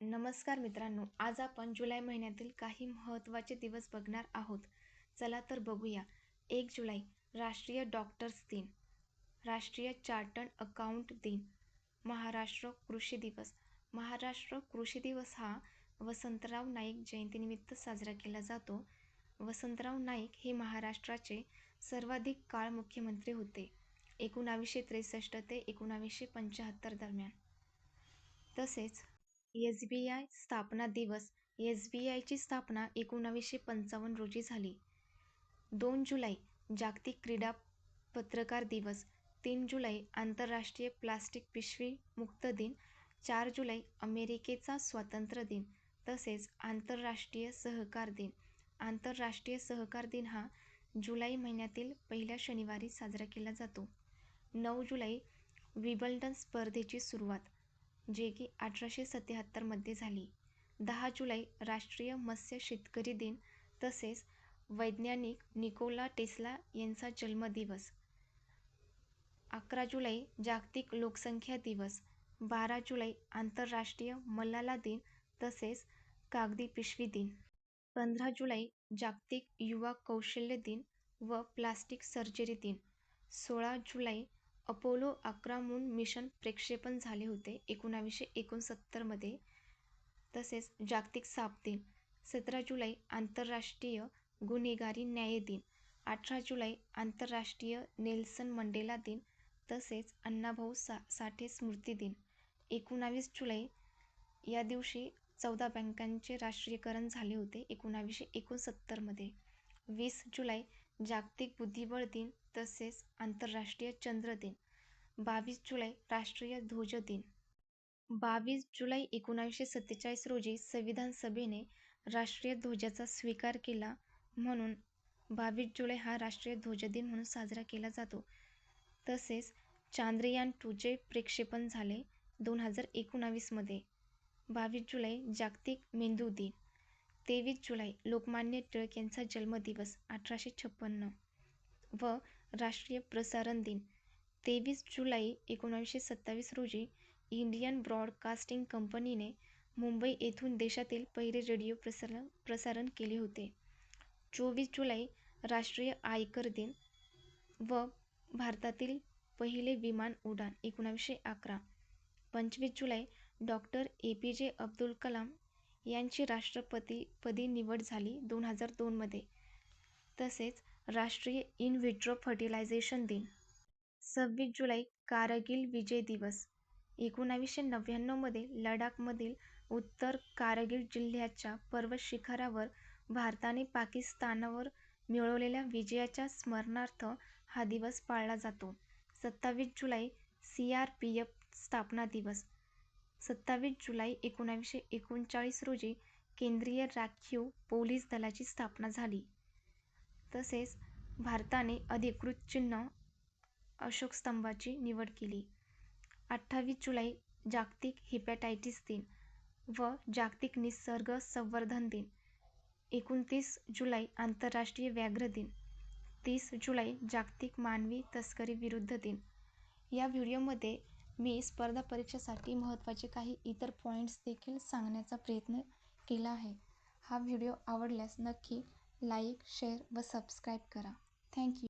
नमस्कार मित्रांनो आज आपण जुलै महिन्यातील काही महत्त्वाचे दिवस बघणार आहोत. चला तर बघूया. एक जुलै राष्ट्रीय डॉक्टर्स दिन. राष्ट्रीय चार्टर्ड अकाउंट दिन. महाराष्ट्र कृषी दिवस. महाराष्ट्र कृषी दिवस हा वसंतराव नाईक जयंतीनिमित्त साजरा केला जातो. वसंतराव नाईक हे महाराष्ट्राचे सर्वाधिक काळ मुख्यमंत्री होते. एकोणावीसशे त्रेसष्ट ते एकोणावीसशे पंच्याहत्तर दरम्यान. तसेच एस बी आय स्थापना दिवस. एस बी आयची स्थापना एकोणावीसशे पंचावन्न रोजी झाली. दोन जुलै जागतिक क्रीडा पत्रकार दिवस. तीन जुलै आंतरराष्ट्रीय प्लास्टिक पिशवी मुक्त दिन. चार जुलै अमेरिकेचा स्वातंत्र्य दिन तसेच आंतरराष्ट्रीय सहकार दिन. आंतरराष्ट्रीय सहकार दिन हा जुलै महिन्यातील पहिल्या शनिवारी साजरा केला जातो. नऊ जुलै विम्बल्डन स्पर्धेची सुरुवात. जे की अठराशे सत्याहत्तरमध्ये झाली. दहा जुलै राष्ट्रीय मत्स्य शेतकरी दिन तसेच वैज्ञानिक निकोला टेस्ला यांचा जन्मदिवस. अकरा जुलै जागतिक लोकसंख्या दिवस. बारा जुलै आंतरराष्ट्रीय मलाला दिन तसेच कागदी पिशवी दिन. पंधरा जुलै जागतिक युवा कौशल्य दिन व प्लास्टिक सर्जरी दिन. सोळा जुलै अपोलो अकरा मून मिशन प्रक्षेपण झाले होते एकोणावीसशे एकोणसत्तरमध्ये तसेच जागतिक साप दिन सतरा जुलै आंतरराष्ट्रीय गुन्हेगारी न्याय दिन अठरा जुलै आंतरराष्ट्रीय नेल्सन मंडेला दिन तसेच अण्णाभाऊ सा साठे स्मृती दिन. एकोणावीस जुलै या दिवशी चौदा बँकांचे राष्ट्रीयकरण झाले होते एकोणावीसशे एकोणसत्तरमध्ये वीस जुलै जागतिक बुद्धिबळ दिन तसेच आंतरराष्ट्रीय चंद्र दिन. बावीस जुलै राष्ट्रीय ध्वज दिन. बावीस जुलै एकोणावीसशे सत्तेचाळीस रोजी संविधान सभेने राष्ट्रीय ध्वजाचा स्वीकार केला म्हणून बावीस जुलै हा राष्ट्रीय ध्वज दिन म्हणून साजरा केला जातो. तसेच चांद्रयान टूचे प्रक्षेपण झाले दोन हजार एकोणावीसमध्ये बावीस जुलै जागतिक मेंदू दिन. तेवीस जुलै लोकमान्य टिळक यांचा जन्मदिवस अठराशे छप्पन्न. व राष्ट्रीय प्रसारण दिन तेवीस जुलै एकोणावीसशे सत्तावीस रोजी इंडियन ब्रॉडकास्टिंग कंपनीने मुंबई येथून देशातील पहिले रेडिओ प्रसारण प्रसारण केले होते. चोवीस जुलै राष्ट्रीय आयकर दिन व भारतातील पहिले विमान उड्डाण एकोणावीसशे अकरा. पंचवीस जुलै डॉक्टर ए पी जे अब्दुल कलाम यांची राष्ट्रपतीपदी निवड झाली दोन हजार दोनमध्ये तसेच राष्ट्रीय इन व्हिट्रो फर्टिलायझेशन दिन. सव्वीस जुलै कारगिल विजय दिवस. एकोणावीसशे नव्याण्णवमध्ये लडाखमधील उत्तर कारगिल जिल्ह्याच्या पर्वत शिखरावर भारताने पाकिस्तानवर मिळवलेल्या विजयाच्या स्मरणार्थ हा दिवस पाळला जातो. सत्तावीस जुलै सी आर पी एफ स्थापना दिवस. सत्तावीस जुलै एकोणावीसशे एकोणचाळीस रोजी केंद्रीय राखीव पोलीस दलाची स्थापना झाली. तसेच भारताने अधिकृत चिन्ह अशोक स्तंभाची निवड केली. अठ्ठावीस जुलै जागतिक हिपॅटायटिस दिन व जागतिक निसर्ग संवर्धन दिन. एकोणतीस जुलै आंतरराष्ट्रीय व्याघ्र दिन. तीस जुलै जागतिक मानवी तस्करी विरुद्ध दिन. या व्हिडिओमध्ये मी स्पर्धा परीक्षेसाठी महत्त्वाचे काही इतर पॉईंट्स देखील सांगण्याचा प्रयत्न केला आहे. हा व्हिडिओ आवडल्यास नक्की लाईक शेअर व सबस्क्राईब करा. Thank you